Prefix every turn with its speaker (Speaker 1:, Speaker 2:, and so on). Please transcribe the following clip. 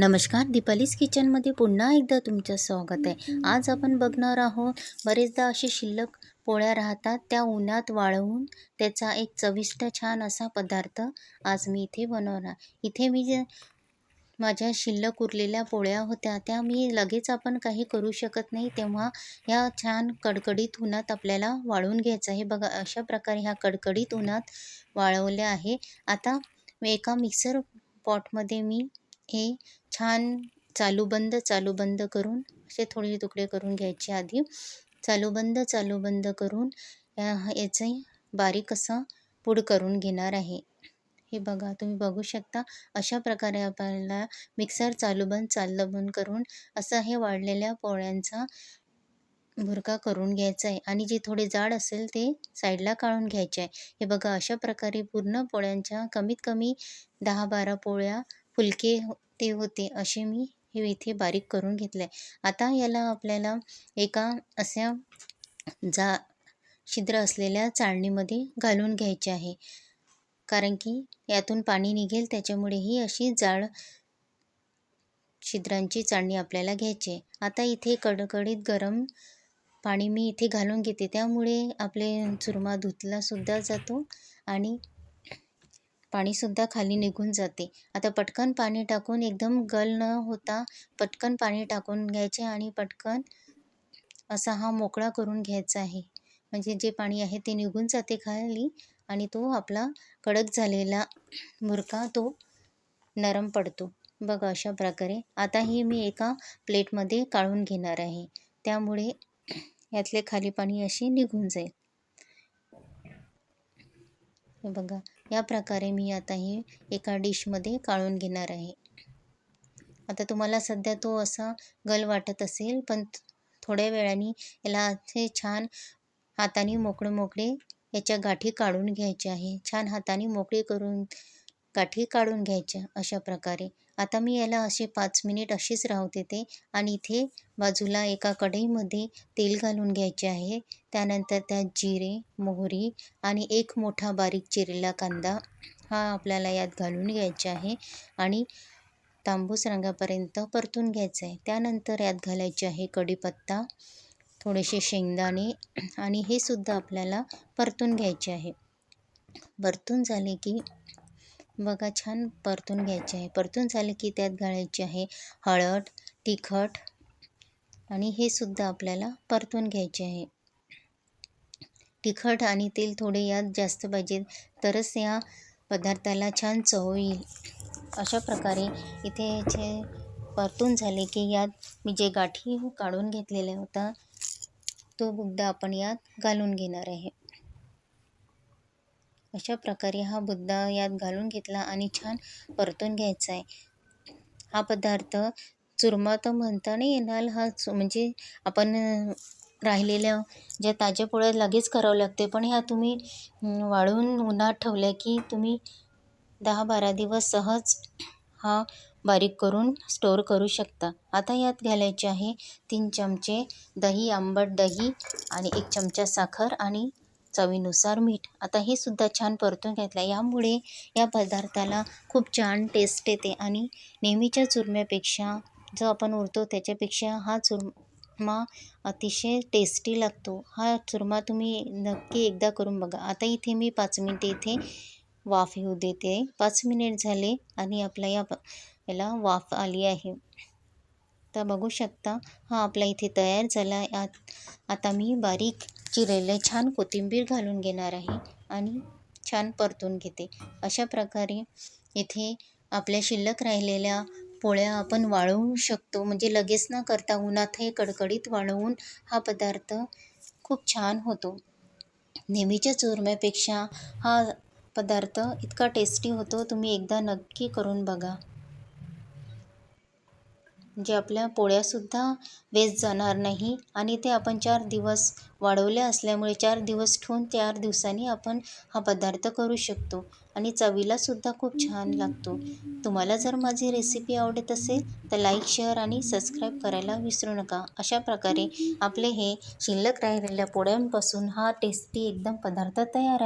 Speaker 1: नमस्कार दीपालीज किचनमध्ये पुन्हा एकदा तुमचं स्वागत आहे. आज आपण बघणार आहोत बरेचदा असे शिल्लक पोळ्या राहतात त्या उन्हात वाळवून त्याचा एक चविष्ट छान असा पदार्थ आज मी इथे बनवणार. इथे मी जे माझ्या शिल्लक उरलेल्या पोळ्या होत्या त्या मी लगेच आपण काही करू शकत नाही तेव्हा ह्या छान कडकडीत उन्हात आपल्याला वाळवून घ्यायचं आहे. बघा अशा प्रकारे ह्या कडकडीत उन्हात वाळवल्या आहे. आता एका मिक्सर पॉटमध्ये मी हे छान चालू बंद चालू बंद करून असे थोडे तुकडे करून घ्यायचे आधी. चालू बंद चालू बंद करून याचे बारीक असं पूड करून घेणार आहे. हे बघा तुम्ही बघू शकता अशा प्रकारे आपल्याला मिक्सर चालू बंद बंद करून असं हे वाढलेल्या पोळ्यांचा भुरका करून घ्यायचा आहे. आणि जे थोडे जाड असेल ते साईडला काढून घ्यायचे आहे. हे बघा अशा प्रकारे पूर्ण पोळ्यांच्या कमीत कमी दहा बारा पोळ्या फुलके ते होते असे मी हे इथे बारीक करून घेतले आता याला आपल्याला एका अशा जा छिद्र असलेल्या चाळणीमध्ये घालून घ्यायचे आहे. कारण की यातून पाणी निघेल त्याच्यामुळे ही अशी जाड छिद्रांची चाळणी आपल्याला घ्यायची आहे. आता इथे कडकडीत गरम पाणी मी इथे घालून घेते. त्यामुळे आपले चुरमा धुतलासुद्धा जातो आणि पाणीसुद्धा खाली निघून जाते. आता पटकन पाणी टाकून एकदम गल न होता पटकन पाणी टाकून घ्यायचे आणि पटकन असा हा मोकळा करून घ्यायचा आहे. म्हणजे जे पाणी आहे ते निघून जाते खाली आणि तो आपला कडक झालेला मुरका तो नरम पडतो. बघा अशा प्रकारे. आता ही मी एका प्लेटमध्ये काढून घेणार आहे. त्यामुळे यातले खाली पाणी असे निघून जाईल. हे बघा या प्रकारे मी आता हे एका डिशमध्ये काढून घेणार आहे. आता तुम्हाला सध्या तो असा गल वाटत असेल पण थोड्या वेळाने याला असे छान हाताने मोकळे मोकळे याच्या गाठी काढून घ्यायचे आहे. छान हाताने मोकळे करून काठी काढून घ्यायच्या अशा प्रकारे. आता मी याला असे पाच मिनिट अशीच राहू देते आणि इथे बाजूला एका कढईमध्ये तेल घालून घ्यायचे आहे. त्यानंतर त्यात जिरे मोहरी आणि एक मोठा बारीक चिरलेला कांदा हा आपल्याला यात घालून घ्यायचा आहे आणि तांबूस रंगापर्यंत परतून घ्यायचं आहे. त्यानंतर यात घालायचे आहे कढीपत्ता थोडेसे शेंगदाणे आणि हे सुद्धा आपल्याला परतून घ्यायचे आहे. परतून झाले की बघा छान परतून घ्यायचे आहे. परतून झाले की त्यात घालायचे आहे हळद तिखट आणि हे सुद्धा आपल्याला परतून घ्यायचे आहे. तिखट आणि तेल थोडे यात जास्त पाहिजे तरच या पदार्थाला छान चव येईल. अशा प्रकारे इथे याचे परतून झाले की यात मी जे गाठी काढून घेतलेला होता तो बुगदा आपण यात घालून घेणार आहे. अशा प्रकारे हा बुद्धा यात घालून घेतला आणि छान परतून घ्यायचा आहे. हा पदार्थ चुरमा तर म्हणता नाही येणार हा म्हणजे आपण राहिलेल्या ज्या ताज्या पोळ्या लगेच करावं लागते पण ह्या तुम्ही वाळून उन्हात ठेवल्या की तुम्ही दहा बारा दिवस सहज हा बारीक करून स्टोअर करू शकता. आता यात घालायचे आहे तीन चमचे दही आंबट दही आणि एक चमचा साखर आणि चवीनुसार मीठ. आता हे सुद्धा छान परतून घेतलं यामुळे या पदार्थाला खूप छान टेस्ट येते आणि नेहमीच्या चुरम्यापेक्षा जो आपण उरतो त्याच्यापेक्षा हा चुरमा अतिशय टेस्टी लागतो. हा चुरमा तुम्ही नक्की एकदा करून बघा. आता इथे मी पाच मिनटे इथे वाफ येऊ देते. पाच मिनिट झाले आणि आपला या याला वाफ आली आहे. तर बघू शकता हा आपला इथे तयार झाला आत आता मी बारीक चिरलेले छान कोथिंबीर घालून घेणार आहे आणि छान परतून घेते. अशा प्रकारे इथे आपल्या शिल्लक राहिलेल्या पोळ्या आपण वाळवू शकतो. म्हणजे लगेच न करता उन्हात हे कडकडीत वाळवून हा पदार्थ खूप छान होतो. नेहमीच्या चुरम्यापेक्षा हा पदार्थ इतका टेस्टी होतो. तुम्ही एकदा नक्की करून बघा. म्हणजे आपल्या पोळ्यासुद्धा वेस्ट जाणार नाही. आणि ते आपण चार दिवस वाढवले असल्यामुळे चार दिवस ठेवून चार दिवसांनी आपण हा पदार्थ करू शकतो. आणि चवीलासुद्धा खूप छान लागतो. तुम्हाला जर माझी रेसिपी आवडत असेल तर लाईक शेअर आणि सबस्क्राईब करायला विसरू नका. अशा प्रकारे आपले हे शिल्लक राहिलेल्या पोळ्यांपासून हा टेस्टी एकदम पदार्थ तयार आहे